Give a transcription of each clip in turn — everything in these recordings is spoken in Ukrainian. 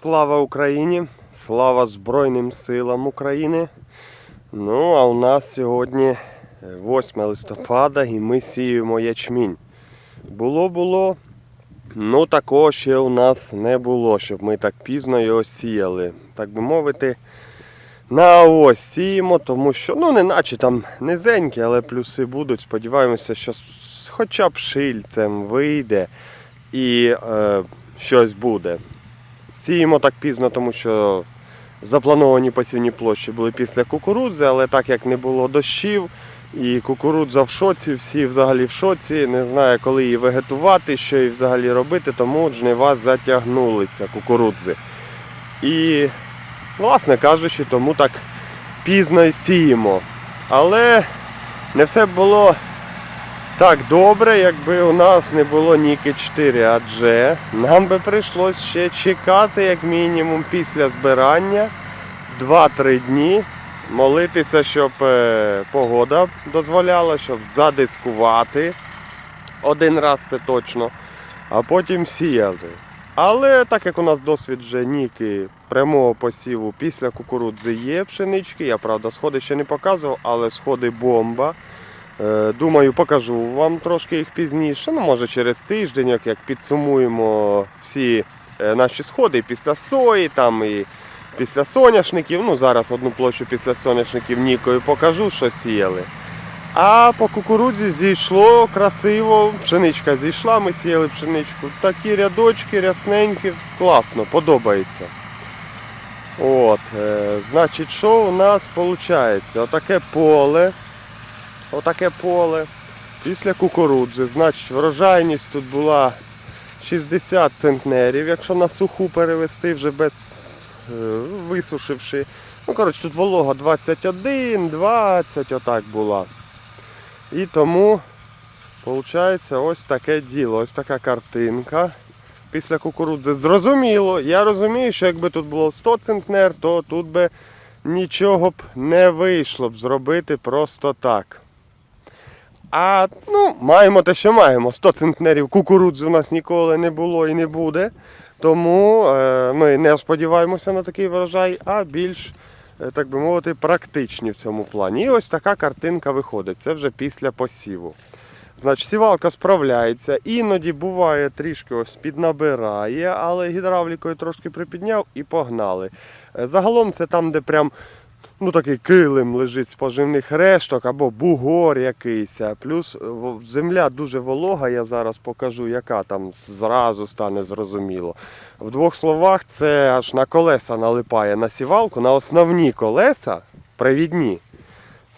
Слава Україні! Слава Збройним силам України! Ну, а у нас сьогодні 8 листопада і ми сіємо ячмінь. Було було, ну такого ще у нас не було, щоб ми так пізно його сіяли. Так би мовити, на ось сіємо, тому що, ну, не наче там низенькі, але плюси будуть. Сподіваємося, що хоча б шильцем вийде і е, щось буде. Сіємо так пізно, тому що заплановані посівні площі були після кукурудзи, але так як не було дощів, і кукурудза в шоці, всі взагалі в шоці, не знаю, коли її вегетувати, що її взагалі робити, тому жнива затягнулися кукурудзи. І, власне кажучи, тому так пізно сіємо. Але не все було так добре, якби у нас не було Ніки 4, адже нам би прийшлось ще чекати, як мінімум, після збирання 2-3 дні, молитися, щоб е, погода дозволяла, щоб задискувати один раз це точно, а потім сіяти. Але так як у нас досвід вже ніки прямого посіву після кукурудзи є пшенички, я правда сходи ще не показував, але сходи бомба. Е, Думаю, покажу вам трошки їх пізніше. Ну, може через тиждень, як- підсумуємо всі е, наші сходи після сої, там і після соняшників. Ну, зараз одну площу після соняшників Нікою покажу, що сіяли. А по кукурудзі зійшло красиво, пшеничка зійшла, ми сіяли пшеничку. Такі рядочки рясненькі, класно, подобається. От, е, значить, що у нас виходить? Отаке поле. Отаке поле. Після кукурудзи. Значить, врожайність тут була 60 центнерів, якщо на суху перевести, вже без е, висушивши. Ну, коротше, тут волога 21, 20, отак була. І тому, виходить, ось таке діло, ось така картинка. Після кукурудзи. Зрозуміло, я розумію, що якби тут було 100 центнер, то тут би нічого б не вийшло б зробити просто так. А ну, маємо те, що маємо. 100 центнерів кукурудзи у нас ніколи не було і не буде. Тому е, ми не сподіваємося на такий врожай, а більш, е, так би мовити, практичні в цьому плані. І ось така картинка виходить. Це вже після посіву. Значить, сівалка справляється, іноді буває трішки ось піднабирає, але гідравлікою трошки припідняв і погнали. Е, Загалом це там, де прям ну, такий килим лежить з поживних решток або бугор якийсь. Плюс е, земля дуже волога, я зараз покажу, яка там зразу стане зрозуміло. В двох словах, це аж на колеса налипає на сівалку, на основні колеса, привідні,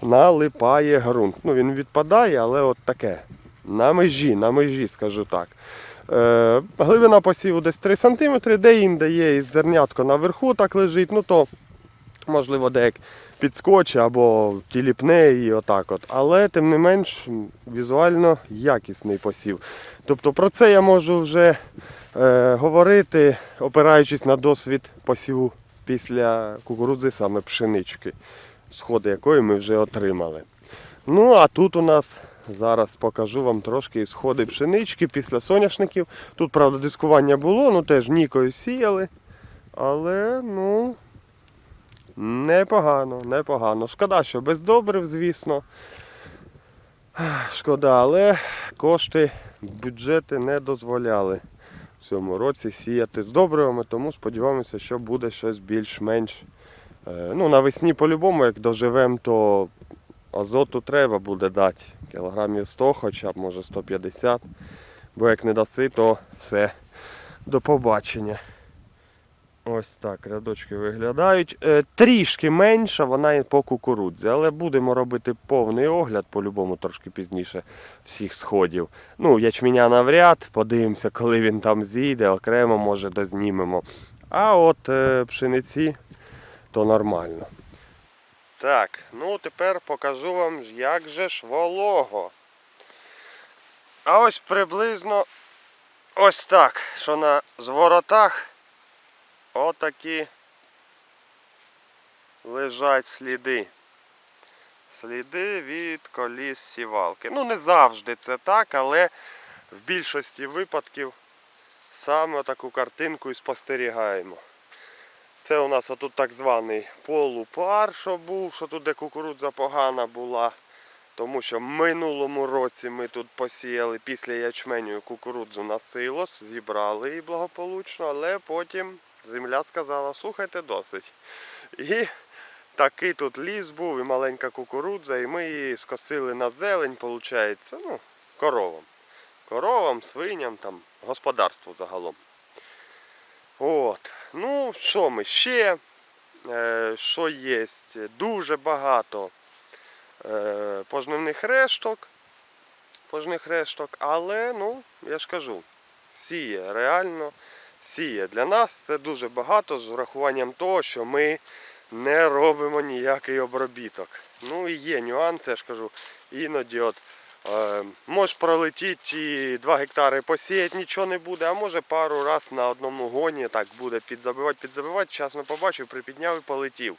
налипає ґрунт. Ну, він відпадає, але от таке. На межі, на межі, скажу так. Е, глибина посіву десь 3 см, де інде є і зернятко наверху так лежить, ну то можливо деяк підскоче або тіліпне і отак от. Але тим не менш візуально якісний посів. Тобто про це я можу вже е, говорити, опираючись на досвід посіву після кукурудзи, саме пшенички, сходи якої ми вже отримали. Ну а тут у нас зараз покажу вам трошки сходи пшенички після соняшників. Тут, правда, дискування було, ну теж нікою сіяли. Але ну непогано, непогано. Шкода, що без добрив, звісно. Шкода, але кошти, бюджети не дозволяли в цьому році сіяти з добривами, тому сподіваємося, що буде щось більш-менш. Е, Ну, навесні по-любому, як доживемо, то азоту треба буде дати. Кілограмів 100, хоча б може 150. Бо як не даси, то все. До побачення. Ось так рядочки виглядають. Е, трішки менша вона по кукурудзі, але будемо робити повний огляд, по-любому трошки пізніше всіх сходів. Ну, ячменя навряд, подивимося, коли він там зійде, окремо може дознімемо. А от е, пшениці то нормально. Так, ну тепер покажу вам, як же ж волого. А ось приблизно ось так, що на зворотах отакі лежать сліди. Сліди від коліс сівалки. Ну, не завжди це так, але в більшості випадків саме таку картинку і спостерігаємо. Це у нас отут так званий полупар, що був, що тут де кукурудза погана була. Тому що в минулому році ми тут посіяли після ячменю кукурудзу на силос, зібрали її благополучно, але потім земля сказала, слухайте досить. І такий тут ліс був і маленька кукурудза, і ми її скосили на зелень, виходить, ну, коровам. Коровам, свиням, там, господарству загалом. От. Ну, що ми ще? Е, що є? Дуже багато е, пожнивних решток. Пожних решток, але, ну, я ж кажу, сіє, реально сіє. Для нас це дуже багато з урахуванням того, що ми не робимо ніякий обробіток. Ну і є нюанси, я ж кажу, іноді от Е, Може пролетіти і 2 гектари посіяти, нічого не буде, а може пару раз на одному гоні так буде підзабивати, підзабивати, часно побачив, припідняв і полетів.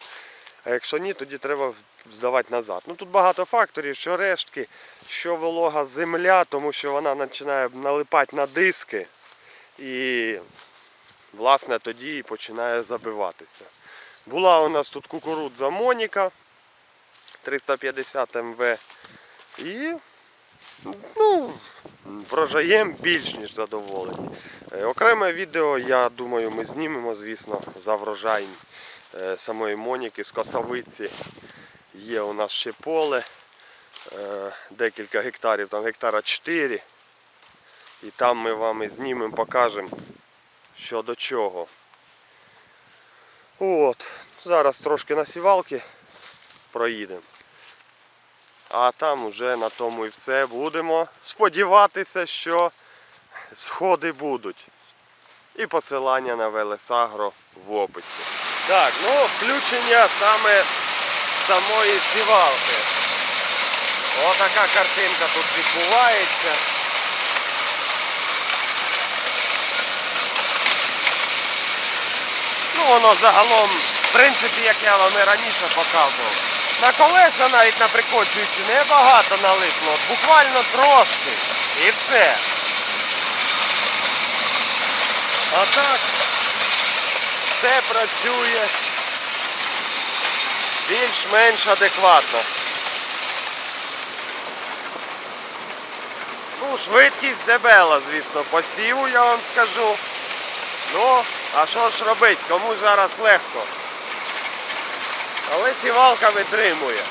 А якщо ні, тоді треба здавати назад. Ну тут багато факторів, що рештки, що волога земля, тому що вона починає налипати на диски і власне тоді і починає забиватися. Була у нас тут кукурудза Моніка 350 МВ. І ну, врожаєм більш ніж задоволені. Е, Окреме відео, я думаю, ми знімемо, звісно, за врожай е, самої Моніки з Косовиці. Є у нас ще поле, е, декілька гектарів, там гектара 4. І там ми вам і знімемо, покажемо, що до чого. От, зараз трошки на сівалки проїдемо. А там уже на тому і все будемо сподіватися, що сходи будуть. І посилання на Велесагро в описі. Так, ну включення саме самої сівалки. Отака картинка тут відбувається. Воно загалом, в принципі, як я вам і раніше показував. На колеса навіть на прикочуючі небагато налипло, буквально трошки. І все. А так все працює більш-менш адекватно. Ну, швидкість дебела, звісно, посіву, я вам скажу. Ну, а що ж робить? Кому зараз легко? Але сівалка витримує.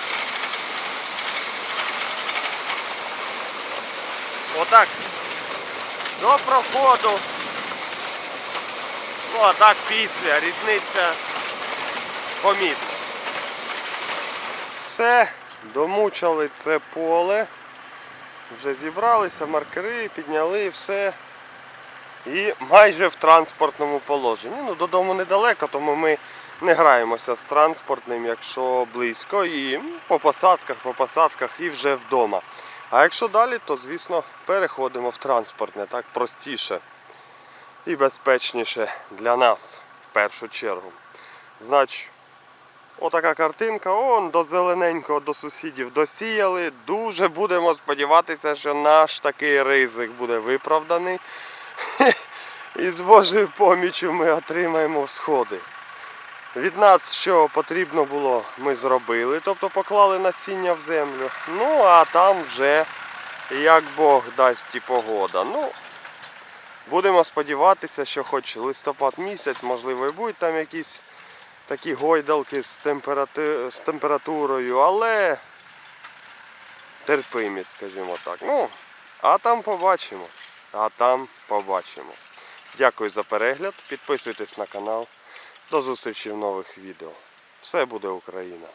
Отак. До проходу. Ну а так після. Різниця помітна. Все, домучали це поле. Вже зібралися, маркери, підняли все. І майже в транспортному положенні. Ну, додому недалеко, тому ми не граємося з транспортним, якщо близько, і по посадках, по посадках і вже вдома. А якщо далі, то звісно переходимо в транспортне, так простіше і безпечніше для нас в першу чергу. Значить, отака картинка, он до зелененького, до сусідів досіяли. Дуже будемо сподіватися, що наш такий ризик буде виправданий. І з Божою поміччю ми отримаємо всходи. Від нас, що потрібно було, ми зробили, тобто поклали насіння в землю. Ну, а там вже як Бог дасть і погода. Ну, будемо сподіватися, що хоч листопад місяць, можливо, і будуть там якісь такі гойдалки з, температу... з температурою, але терпимі, скажімо так. Ну, а там побачимо. А там побачимо. Дякую за перегляд. Підписуйтесь на канал. До зустрічі в нових відео. Все буде Україна!